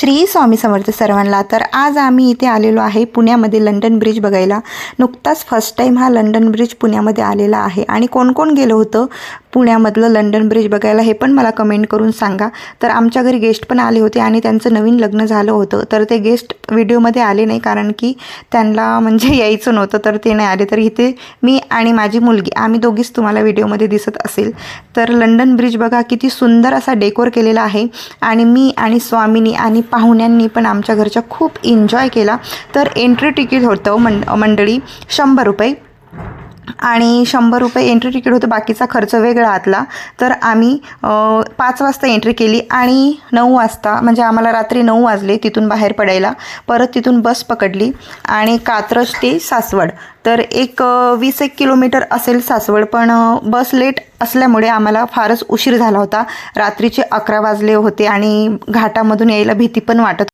श्री स्वामी समर्थ सर्वांना. तर आज आम्ही इथे आलेलो आहे पुण्यामध्ये लंडन ब्रिज बघायला. नुकताच फर्स्ट टाईम हा लंडन ब्रिज पुण्यामध्ये आलेला आहे. आणि कोण कोण गेलं होतं पुण्यामधलं लंडन ब्रिज बघायला हे पण मला कमेंट करून सांगा. तर आमच्या घरी गेस्ट पण आले होते आणि त्यांचं नवीन लग्न झालं होतं. तर ते गेस्ट व्हिडिओमध्ये आले नाही कारण की त्यांना म्हणजे यायचं नव्हतं. तर ते नाही आले. तर इथे मी आणि माझी मुलगी आम्ही दोघीच तुम्हाला व्हिडिओमध्ये दिसत असेल. तर लंडन ब्रिज बघा किती सुंदर असा डेकोर केलेला आहे. आणि मी आणि स्वामिनी आणि पाहुण्यांनी पण आमच्या घरच्या खूप एन्जॉय केला. तर एंट्री तिकीट होतं मं मंडळी शंभर रुपये. आणि शंभर रुपये एंट्री तिकीट होतं बाकीचा खर्च वेगळा आतला. तर आम्ही पाच वाजता एंट्री केली आणि नऊ वाजता म्हणजे आम्हाला रात्री नऊ वाजले तिथून बाहेर पडायला. परत तिथून बस पकडली आणि कात्रज ते सासवड. तर एक वीस एक किलोमीटर असेल सासवड पण बस लेट असल्यामुळे आम्हाला फारच उशीर झाला होता. रात्रीचे अकरा वाजले होते आणि घाटामधून यायला भीती पण वाटत